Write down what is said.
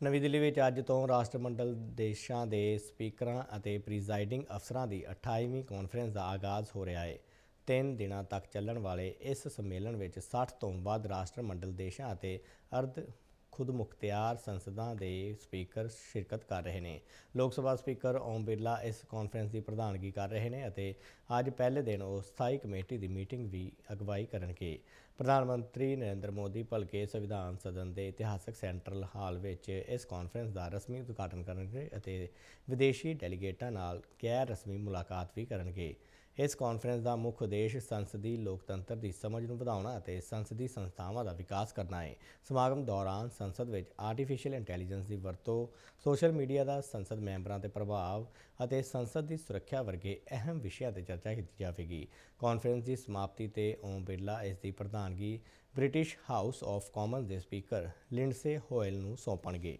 ਨਵੀਂ ਦਿੱਲੀ ਵਿੱਚ ਅੱਜ ਤੋਂ ਰਾਸ਼ਟਰਮੰਡਲ ਦੇਸ਼ਾਂ ਦੇ ਸਪੀਕਰਾਂ ਅਤੇ ਪ੍ਰੀਜ਼ਾਈਡਿੰਗ ਅਫਸਰਾਂ ਦੀ 28ਵੀਂ ਕਾਨਫਰੰਸ ਦਾ ਆਗਾਜ਼ ਹੋ ਰਿਹਾ ਹੈ। ਤਿੰਨ ਦਿਨਾਂ ਤੱਕ ਚੱਲਣ ਵਾਲੇ ਇਸ ਸੰਮੇਲਨ ਵਿੱਚ 60 ਤੋਂ ਵੱਧ ਰਾਸ਼ਟਰਮੰਡਲ ਦੇਸ਼ਾਂ ਅਤੇ ਅਰਧ ਖੁਦ ਮੁਖਤਿਆਰ ਸੰਸਦਾਂ ਦੇ ਸਪੀਕਰ ਸ਼ਿਰਕਤ ਕਰ ਰਹੇ ਨੇ। ਲੋਕ ਸਭਾ ਸਪੀਕਰ ਓਮ ਬਿਰਲਾ ਇਸ ਕਾਨਫਰੰਸ ਦੀ ਪ੍ਰਧਾਨਗੀ ਕਰ ਰਹੇ ਨੇ ਅਤੇ ਅੱਜ ਪਹਿਲੇ ਦਿਨ ਉਹ ਸਥਾਈ ਕਮੇਟੀ ਦੀ ਮੀਟਿੰਗ ਵੀ ਅਗਵਾਈ ਕਰਨਗੇ। ਪ੍ਰਧਾਨ ਮੰਤਰੀ ਨਰਿੰਦਰ ਮੋਦੀ ਭਲਕੇ ਸੰਵਿਧਾਨ ਸਦਨ ਦੇ ਇਤਿਹਾਸਕ ਸੈਂਟਰਲ ਹਾਲ ਵਿੱਚ ਇਸ ਕਾਨਫਰੰਸ ਦਾ ਰਸਮੀ ਉਦਘਾਟਨ ਕਰਨਗੇ ਅਤੇ ਵਿਦੇਸ਼ੀ ਡੈਲੀਗੇਟਾਂ ਨਾਲ ਗੈਰ ਰਸਮੀ ਮੁਲਾਕਾਤ ਵੀ ਕਰਨਗੇ। ਇਸ ਕਾਨਫਰੰਸ ਦਾ ਮੁੱਖ ਉਦੇਸ਼ ਸੰਸਦੀ ਲੋਕਤੰਤਰ ਦੀ ਸਮਝ ਨੂੰ ਵਧਾਉਣਾ ਅਤੇ ਸੰਸਦੀ ਸੰਸਥਾਵਾਂ ਦਾ ਵਿਕਾਸ ਕਰਨਾ ਹੈ। ਸਮਾਗਮ ਦੌਰਾਨ ਸੰਸਦ ਵਿੱਚ ਆਰਟੀਫੀਸ਼ੀਅਲ ਇੰਟੈਲੀਜੈਂਸ ਦੀ ਵਰਤੋਂ ਸੋਸ਼ਲ ਮੀਡੀਆ ਦਾ ਸੰਸਦ ਮੈਂਬਰਾਂ ਤੇ ਪ੍ਰਭਾਵ ਅਤੇ ਸੰਸਦ ਦੀ ਸੁਰੱਖਿਆ ਵਰਗੇ ਅਹਿਮ ਵਿਸ਼ਿਆਂ ਤੇ ਚਰਚਾ ਕੀਤੀ ਜਾਵੇਗੀ। ਕਾਨਫਰੰਸ ਦੀ ਸਮਾਪਤੀ ਤੇ ਓਮ ਬਿਰਲਾ ਇਸ ਦੀ ਪ੍ਰਧਾਨਗੀ ਬ੍ਰਿਟਿਸ਼ ਹਾਊਸ ਆਫ ਕਾਮਨਸ ਦੇ ਸਪੀਕਰ ਲਿੰਡਸੇ ਹੋਇਲ ਨੂੰ ਸੌਂਪਣਗੇ।